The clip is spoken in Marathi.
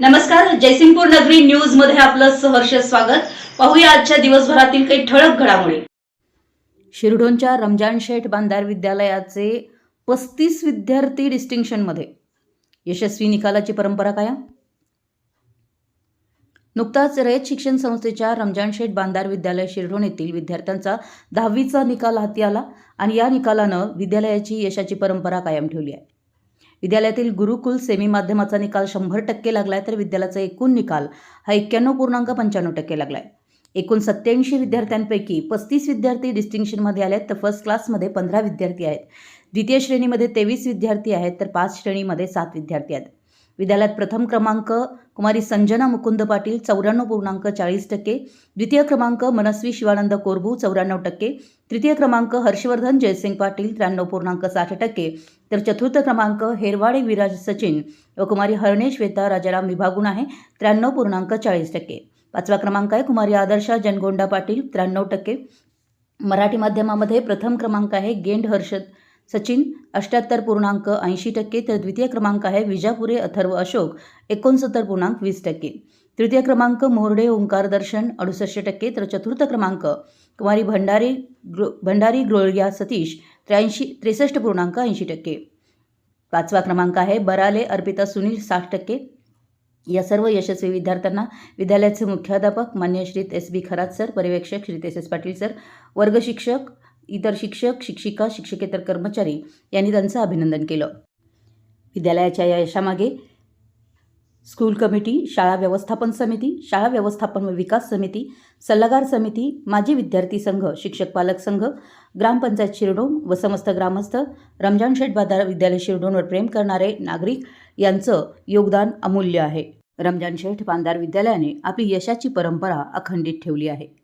नमस्कार जयसिंगपूर नगरी न्यूजमध्ये आपलं सहर्ष स्वागत. पाहूया आजच्या दिवसभरातील काही ठळक घडामोडी. शिरडोनच्या रमजान शेठ बांधार विद्यालयाचे पस्तीस विद्यार्थी डिस्टिंक्शनमध्ये यशस्वी निकालाची परंपरा कायम? नुकताच रयत शिक्षण संस्थेच्या रमजान शेठ बांधार विद्यालय शिरढोण येथील विद्यार्थ्यांचा दहावीचा निकाल हाती आला आणि या निकालानं विद्यालयाची यशाची परंपरा कायम ठेवली आहे. विद्यालयातील गुरुकुल सेमी माध्यमाचा निकाल शंभर टक्के लागलाय तर विद्यालयाचा एकूण निकाल हा एक्क्याण्णव पूर्णांक पंच्याण्णव टक्के लागलाय. एकूण सत्याऐंशी विद्यार्थ्यांपैकी पस्तीस विद्यार्थी डिस्टिंक्शनमध्ये आले आहेत तर फर्स्ट क्लासमध्ये पंधरा विद्यार्थी आहेत. द्वितीय श्रेणीमध्ये तेवीस विद्यार्थी आहेत तर पाच श्रेणीमध्ये सात विद्यार्थी आहेत. विद्यालयात प्रथम क्रमांक कुमारी संजना मुकुंद पाटील चौऱ्याण्णव पूर्णांक चाळीस टक्के. द्वितीय क्रमांक मनस्वी शिवानंद कोरबू चौऱ्याण्णव टक्के. तृतीय क्रमांक हर्षवर्धन जयसिंग पाटील त्र्याण्णव पूर्णांक साठ टक्के. तर चतुर्थ क्रमांक हेरवाडे विराज सचिन व कुमारी हरणे श्वेता राजाराम विभागून आहे त्र्याण्णव पूर्णांक चाळीस टक्के. पाचवा क्रमांक आहे कुमारी आदर्शा जनगोंडा पाटील त्र्याण्णव टक्के. मराठी माध्यमामध्ये प्रथम क्रमांक आहे गेंड हर्षद सचिन अष्ट्याहत्तर पूर्णांक ऐंशी टक्के तर द्वितीय क्रमांक आहे विजापुरे अथर्व अशोक एकोणसत्तर पूर्णांक वीस टक्के. तृतीय क्रमांक मोर्डे ओंकार दर्शन अडुसष्ट टक्के तर चतुर्थ क्रमांक कुमारी भंडारी ग्रो भंडारी ग्रोळग्या सतीश त्र्याऐंशी त्रेसष्ट पूर्णांक ऐंशी टक्के. पाचवा क्रमांक आहे बराले अर्पिता सुनील साठ टक्के. या सर्व यशस्वी विद्यार्थ्यांना विद्यालयाचे मुख्याध्यापक मान्य श्रीत एस बी खरात सर पर्यवेक्षक श्रीत एस एस पाटील सर वर्गशिक्षक इतर शिक्षक शिक्षिका शिक्षकेतर कर्मचारी यांनी त्यांचं अभिनंदन केलं. विद्यालयाच्या या यशामागे स्कूल कमिटी शाळा व्यवस्थापन समिती शाळा व्यवस्थापन व विकास समिती सल्लागार समिती माजी विद्यार्थी संघ शिक्षक पालक संघ ग्रामपंचायत शिरडोण व समस्त ग्रामस्थ रमजान शेठ बाजार विद्यालय शिरडोणवर प्रेम करणारे नागरिक यांचं योगदान अमूल्य आहे. रमजान शेठ बांधार विद्यालयाने आपली यशाची परंपरा अखंडित ठेवली आहे.